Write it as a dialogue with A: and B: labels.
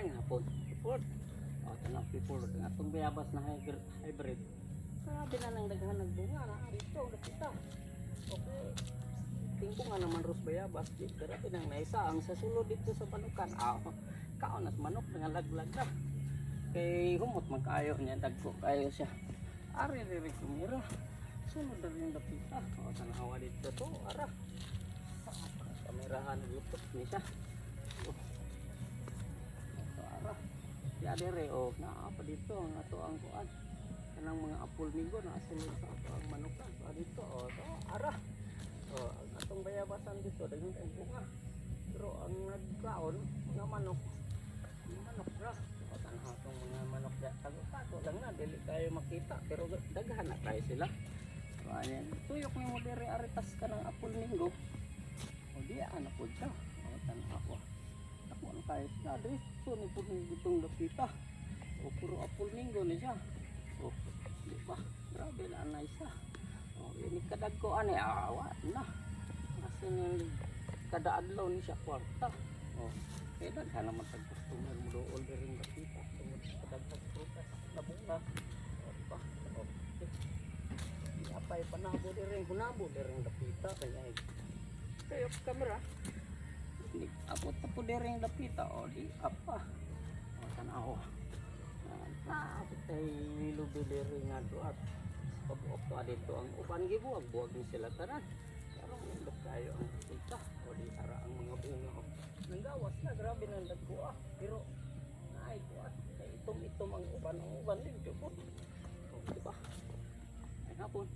A: may hapon. Report. O, tanong people. Ang atong bayabas na hybrid. Grabe na nang daghan nagbunga na rito. Nakita. Okay. Tingko nga naman ros bayabas. Grabe nang naisa. Ang sa sulod dito sa panukan. Ah, kaon nas manok nga laglag na. Kay humot man kayo niya. Dagko kayo siya. Ari rin kumira. Sunod na rin dapita. O, tanawa dito to. Ara. Kamerahan lupot ni siya. Ya dire oh naa pa dito ang ato ang kuan. Kanang mga apple minggo na asulod sa ato ang manukan. So dito oh to ara. Oh ang atong bayabasan dito daghang kay bunga. Pero ang nagkaon mga manok. Mga manok ra. O tanaw tong mga manok ya tago-tago lang na dili kayo makita pero daghan na tayo sila. So ayan. Tuyok ni mo dire aritas ka ng apple minggo. O di anak po siya. O tanaw ko. Ang kahit na dre. So ni po itong lapita. O puro apple minggo ni siya. O di ba? Grabe na anay siya. O ini kadag ko ani awa na. Kasi ni kada adlaw ni siya kwarta. O kaya daghan naman tag customer mo doon rin lapita. Tungod sa prutas na bunga. O di ba? O di apay panabo di rin kunabo di rin lapita kaya kayo kamera Di, ako tapo di rin lapita o di apa? O tanaw na ako tay lubi di rin nga doat pag-uok to dito ang upan gibuwag buwag ni sila tanan pero ulok tayo ang kita o di ara ang mga bunga o nanggawas na grabe nang dagkuha pero ay kuat kay itom itom ang uban ang uban din jud o di ba ay hapon